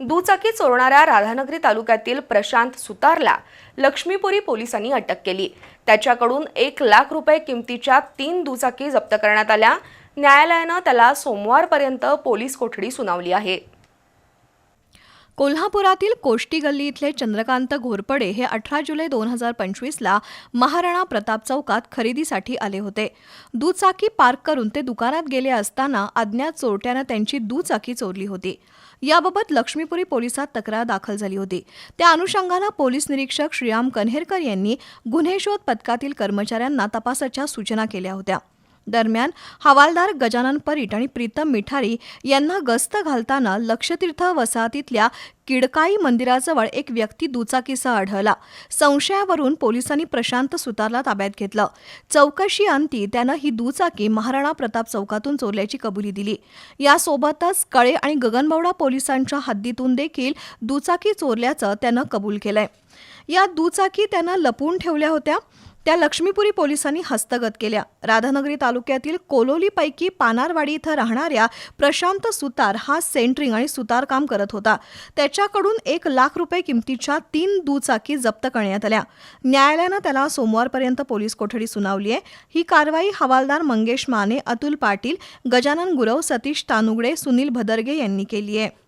दुचाकी चोरणाऱ्या राधानगरी तालुक्यातील प्रशांत सुतारला लक्ष्मीपुरी पोलिसांनी अटक केली. त्याच्याकडून एक लाख रुपये किमतीच्या तीन दुचाकी जप्त करण्यात आल्या. न्यायालयानं त्याला सोमवारपर्यंत पोलीस कोठडी सुनावली आहे. कोल्हापुरातील कोष्टी गल्ली इथले चंद्रकांत घोरपडे हे अठरा जुलै दोन हजार पंचवीसला महाराणा प्रताप चौकात खरेदीसाठी आले होते. दुचाकी पार्क करून ते दुकानात गेले असताना अज्ञात चोरट्यानं त्यांची दुचाकी चोरली होती. याबाबत लक्ष्मीपुरी पोलिसात तक्रार दाखल झाली होती. त्या अनुषंगानं पोलीस निरीक्षक श्रीराम कन्हेरकर यांनी गुन्हे शोध पथकातील कर्मचाऱ्यांना तपासाच्या सूचना केल्या होत्या. दरम्यान हवालदार गजानन परीट आणि प्रीतम मिठारी यांना गस्त घालताना लक्षतीर्थ वसाहतीतल्या किडकाई मंदिराजवळ एक व्यक्ती दुचाकीसह आढळला. संशयावरून पोलिसांनी प्रशांत सुतारला ताब्यात घेतलं. चौकशी अंती त्यानं ही दुचाकी महाराणा प्रताप चौकातून चोरल्याची कबुली दिली. यासोबतच कळे आणि गगनबावडा पोलिसांच्या हद्दीतून देखील दुचाकी चोरल्याचं त्यानं कबूल केलंय. या दुचाकी त्यानं लपवून ठेवल्या होत्या. त्या लक्ष्मीपुरी पोलिसांनी हस्तगत केल्या. राधानगरी तालुक्यातील कोलोलीपैकी पानारवाडी इथं राहणाऱ्या प्रशांत सुतार हा सेंट्रिंग आणि सुतारकाम करत होता. त्याच्याकडून एक लाख रुपये किमतीच्या तीन दुचाकी जप्त करण्यात आल्या. न्यायालयानं त्याला सोमवारपर्यंत पोलीस कोठडी सुनावली आहे. ही कारवाई हवालदार मंगेश माने अतुल पाटील गजानन गुरव सतीश तानुगडे सुनील भदर्गे यांनी केली आहे.